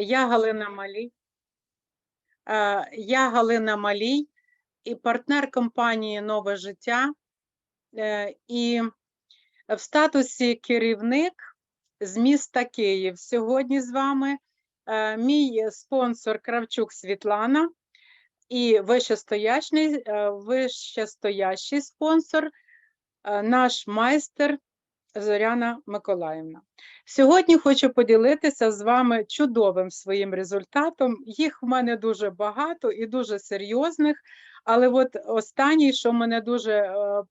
Я Галина Малій. Е, Я Галина Малій і партнер компанії Нове життя. Е, І в статусі керівник з міста Київ. Сьогодні з вами е, мій спонсор Кравчук Світлана і вищестоящий, вищестоящий спонсор, наш майстер Зоряна Миколаївна. Сьогодні хочу поділитися з вами чудовим своїм результатом. Їх в мене дуже багато і дуже серйозних. Але от останній, що мене дуже е,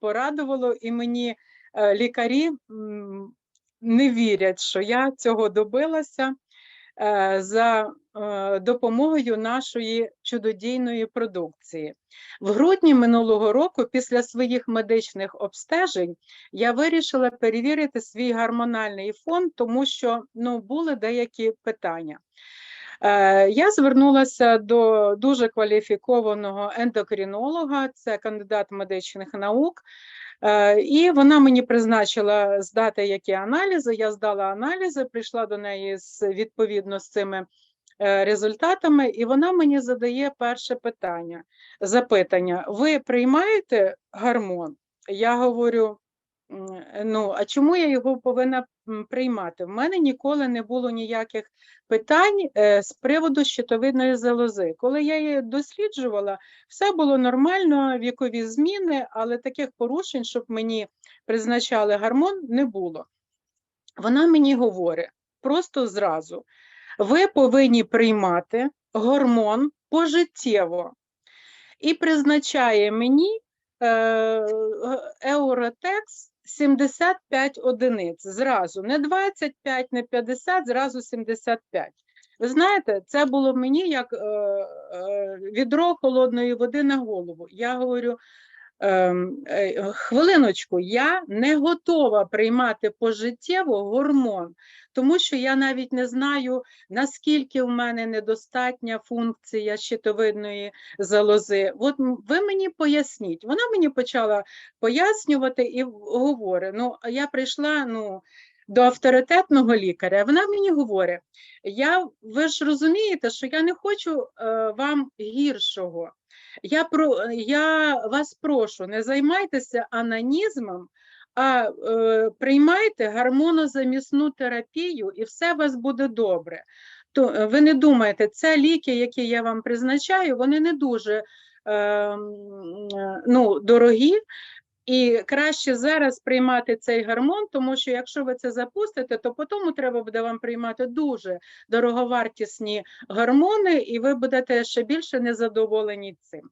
порадувало, і мені е, лікарі не вірять, що я цього добилася за е, допомогою нашої чудодійної продукції. В грудні минулого року, після своїх медичних обстежень, я вирішила перевірити свій гормональний фон, тому що ну, були деякі питання. Е, Я звернулася до дуже кваліфікованого ендокринолога, це кандидат медичних наук, е, і вона мені призначила здати які аналізи. Я здала аналізи, прийшла до неї з відповідно з цими е, результатами, і вона мені задає перше питання, запитання: ви приймаєте гормон? Я говорю. Ну, а чому я його повинна приймати? В мене ніколи не було ніяких питань е, з приводу щитовидної залози. Коли я її досліджувала, все було нормально, вікові зміни, але таких порушень, щоб мені призначали гормон, не було. Вона мені говорить просто зразу: ви повинні приймати гормон пожиттєво і призначає мені е, Еуротекс 75 одиниць зразу, не 25, не 50, зразу 75. Ви знаєте, це було мені як е, е, відро холодної води на голову. Я говорю, ем, е, хвилиночку, я не готова приймати пожиттєво гормон, тому що я навіть не знаю, наскільки в мене недостатня функція щитовидної залози. От ви мені поясніть. Вона мені почала пояснювати і говорить: ну, я прийшла ну, до авторитетного лікаря, вона мені говорить: я, ви ж розумієте, що я не хочу е, вам гіршого. Я, про, я вас прошу, не займайтеся анонізмом, а е, приймайте гормонозамісну терапію, і все у вас буде добре. То е, ви не думаєте, це ліки, які я вам призначаю, вони не дуже е, ну, дорогі. І краще зараз приймати цей гормон, тому що якщо ви це запустите, то потім треба буде вам приймати дуже дороговартісні гормони, і ви будете ще більше незадоволені цим.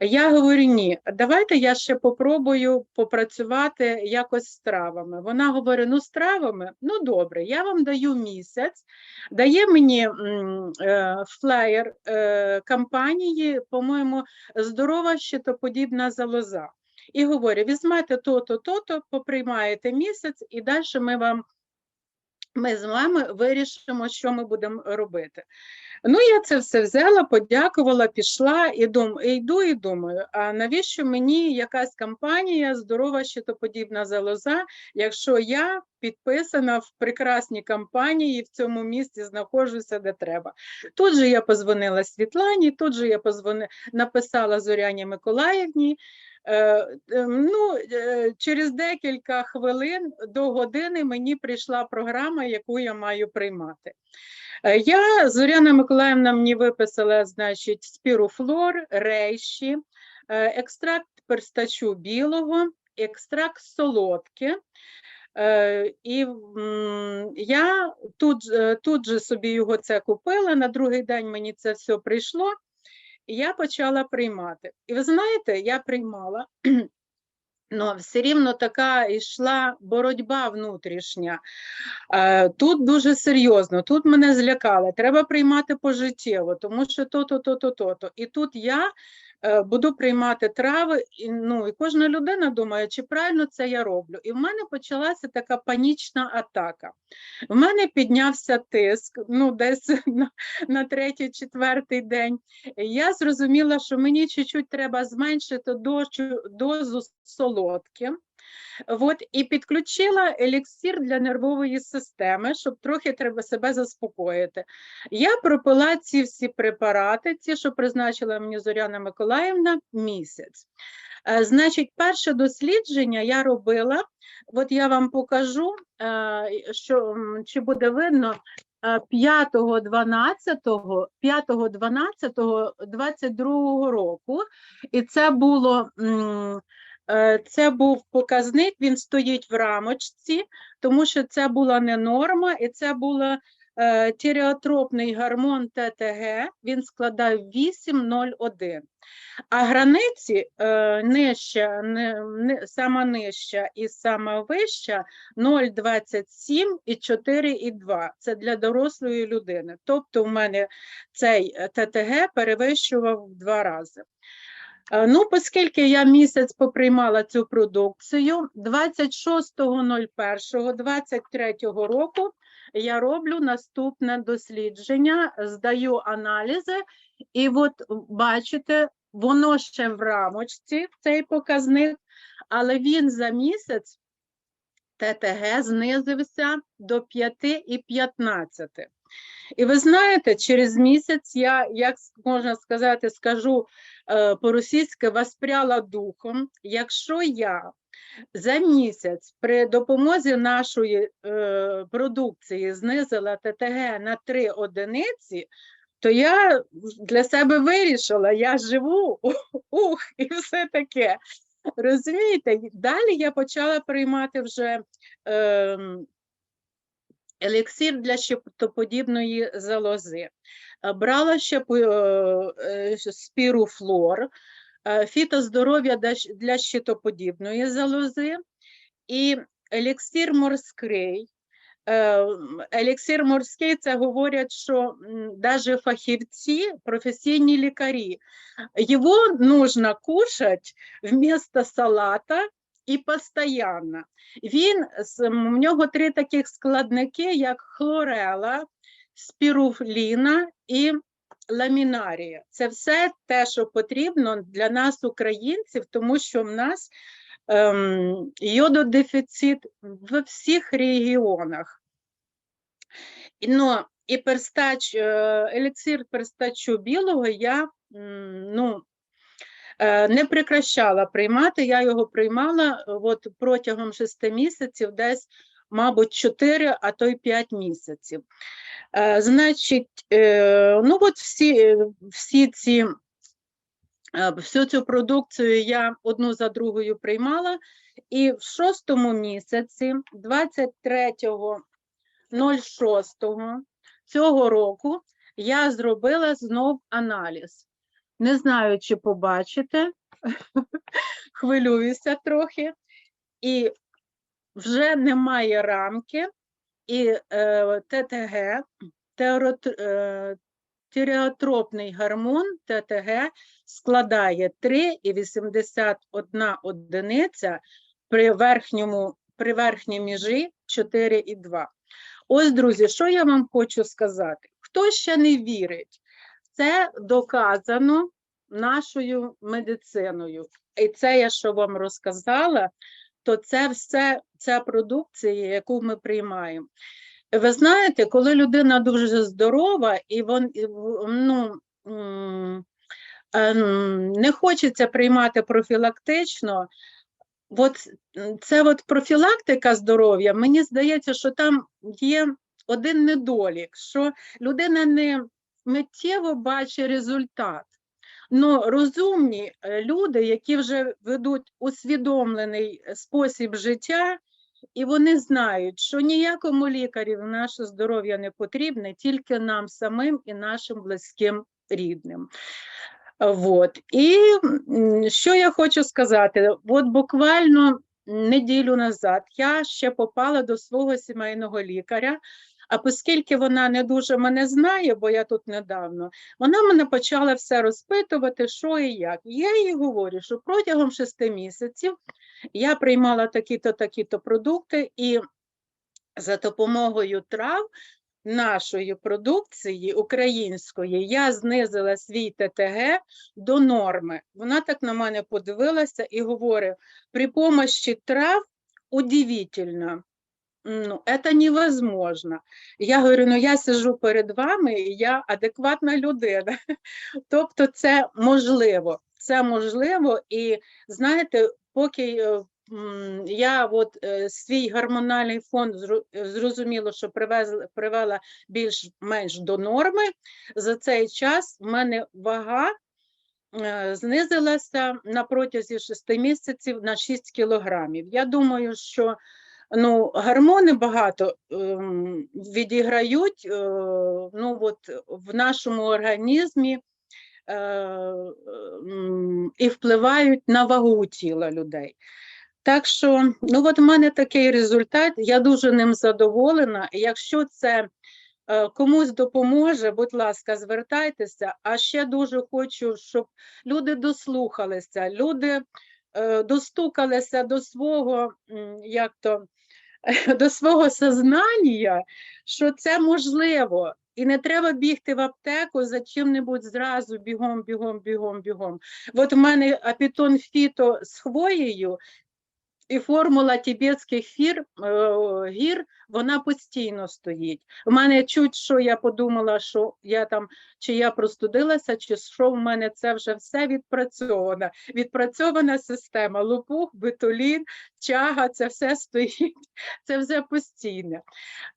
Я говорю, ні, давайте я ще попробую попрацювати якось з травами. Вона говорить: ну, з травами, ну добре, я вам даю місяць, дає мені е, флеєр е, компанії, по-моєму, здорова щитоподібна залоза. І говорю, візьмете то-то, то-то, поприймаєте місяць, і далі ми вам ми з вами вирішимо, що ми будемо робити. Ну, я це все взяла, подякувала, пішла і дум, йду і думаю, а навіщо мені якась компанія здорова щитоподібна залоза, якщо я підписана в прекрасній компанії в цьому місті знаходжуся, де треба. Тут же я позвонила Світлані, тут же я позвони, написала Зоряні Миколаївні. Е, е, Ну, е, через декілька хвилин до години мені прийшла програма, яку я маю приймати. Е, Я, Зоряна Миколаївна мені виписала, значить, спіруфлор, рейші, екстракт перстачу білого, екстракт солодки. Е, І я тут, тут же собі його це купила, на другий день мені це все прийшло, і я почала приймати. І ви знаєте, я приймала, але все рівно така йшла боротьба внутрішня. Е, Тут дуже серйозно, тут мене злякали. Треба приймати пожиттєво, тому що то-то, то-то, то-то. І тут я буду приймати трави, і, ну, і кожна людина думає, чи правильно це я роблю. І в мене почалася така панічна атака. В мене піднявся тиск, ну, десь на, на третій-четвертий день. Я зрозуміла, що мені чуть-чуть треба зменшити дозу, дозу солодки. От, і підключила еліксир для нервової системи, щоб трохи треба себе заспокоїти. Я пропила ці всі препарати, ті, що призначила мені Зоряна Миколаївна, місяць. Е, Значить, перше дослідження я робила, от я вам покажу, е, що, чи буде видно, е, 5.12, 5.12.22 року, і це було, е, це був показник, він стоїть в рамочці, тому що це була не норма, і це була е, тіреотропний гормон ТТГ, він складає 8,01. А границі е, нижча, сама нижча і сама вища 0,27 і 4,2. Це для дорослої людини. Тобто в мене цей е, ТТГ перевищував в два рази. Е, Ну, оскільки я місяць поприймала цю продукцію, 26.01.23 року я роблю наступне дослідження, здаю аналізи, і от бачите, воно ще в рамочці, цей показник, але він за місяць ТТГ знизився до 5 і ви знаєте, через місяць я, як можна сказати, скажу е, по-російськи, воспряла духом. Якщо я за місяць при допомозі нашої е, продукції знизила ТТГ на 3 одиниці, то я для себе вирішила, я живу, ух, і все таке. Розумієте, далі я почала приймати вже ем, еліксир для щитоподібної залози. Е, Брала ще е, е, спіруфлор, фітоздоров'я для щитоподібної залози і еліксир морський. Еліксир морський це говорять, що навіть фахівці, професійні лікарі, його нужно кушати вместо салата і постійно. Він в нього три таких складники, як хлорела, спіруфліна і ламінарія. Це все те, що потрібно для нас, українців, тому що в нас ем, йододефіцит в всіх регіонах. І, Ну, і перстач, е, еліксир перстачу білого я ну, не прекращала приймати. Я його приймала е, от протягом шести місяців, десь, мабуть, 4, а то й 5 місяців. Е, Значить, е, ну от всі, всі ці, е, всю цю продукцію я одну за другою приймала. І в шостому місяці, 23.06 цього року, я зробила знов аналіз. Не знаю, чи побачите, хвилююся трохи. І вже немає рамки, і е, ТТГ, теорот, е, тіреотропний гормон ТТГ складає 3,81 одиниця при верхньому, при верхній межі 4,2. Ось, друзі, що я вам хочу сказати? Хто ще не вірить, це доказано нашою медициною. І це я що вам розказала, то це все ця продукція, яку ми приймаємо. Ви знаєте, коли людина дуже здорова і вон, ну, ем, не хочеться приймати профілактично, от це от профілактика здоров'я, мені здається, що там є один недолік, що людина не миттєво бачить результат. Ну, розумні е, люди, які вже ведуть усвідомлений е, спосіб життя, і вони знають, що ніякому лікарю наше здоров'я не потрібне, тільки нам самим і нашим близьким рідним. Вот. І що я хочу сказати? От буквально неділю назад я ще попала до свого сімейного лікаря. А оскільки вона не дуже мене знає, бо я тут недавно, вона мене почала все розпитувати, що і як. Я їй говорю, що протягом шести місяців я приймала такі-то, такі-то продукти, і за допомогою трав нашої продукції української я знизила свій ТТГ до норми. Вона так на мене подивилася і говорить: при помощі трав удивительно. Ну, это невозможно. Я говорю, ну я сижу перед вами, і я адекватна людина. Тобто, це можливо. Це можливо, і знаєте, поки е, я от е, свій гормональний фон зрозуміло, що привезла, привела більш-менш до норми, за цей час в мене вага е, знизилася на протязі 6 місяців на 6 кілограмів. Я думаю, що ну, гормони багато ем, відіграють е, ну, от, в нашому організмі е, м, і впливають на вагу тіла людей. Так що, ну от в мене такий результат, я дуже ним задоволена. Якщо це е, комусь допоможе, будь ласка, звертайтеся. А ще дуже хочу, щоб люди дослухалися, люди е, достукалися до свого, як то, до свого сознання, що це можливо. І не треба бігти в аптеку за чим-небудь зразу бігом, бігом, бігом, бігом. От в мене апітон фіто з хвоєю, і формула тібетських фір, е, гір, вона постійно стоїть. У мене чуть що я подумала, що я там, чи я простудилася, чи що в мене це вже все відпрацьовано. Відпрацьована система, лопух, бетулін, чага, це все стоїть, це все постійне.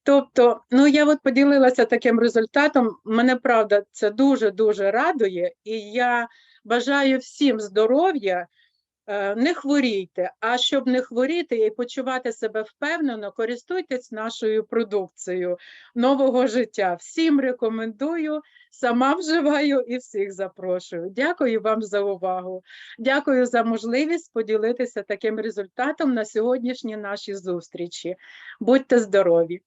Тобто, ну я от поділилася таким результатом. Мене правда це дуже-дуже радує, і я бажаю всім здоров'я. Е, Не хворійте, а щоб не хворіти і почувати себе впевнено, користуйтесь нашою продукцією нового життя. Всім рекомендую, сама вживаю і всіх запрошую. Дякую вам за увагу. Дякую за можливість поділитися таким результатом на сьогоднішній нашій зустрічі. Будьте здорові!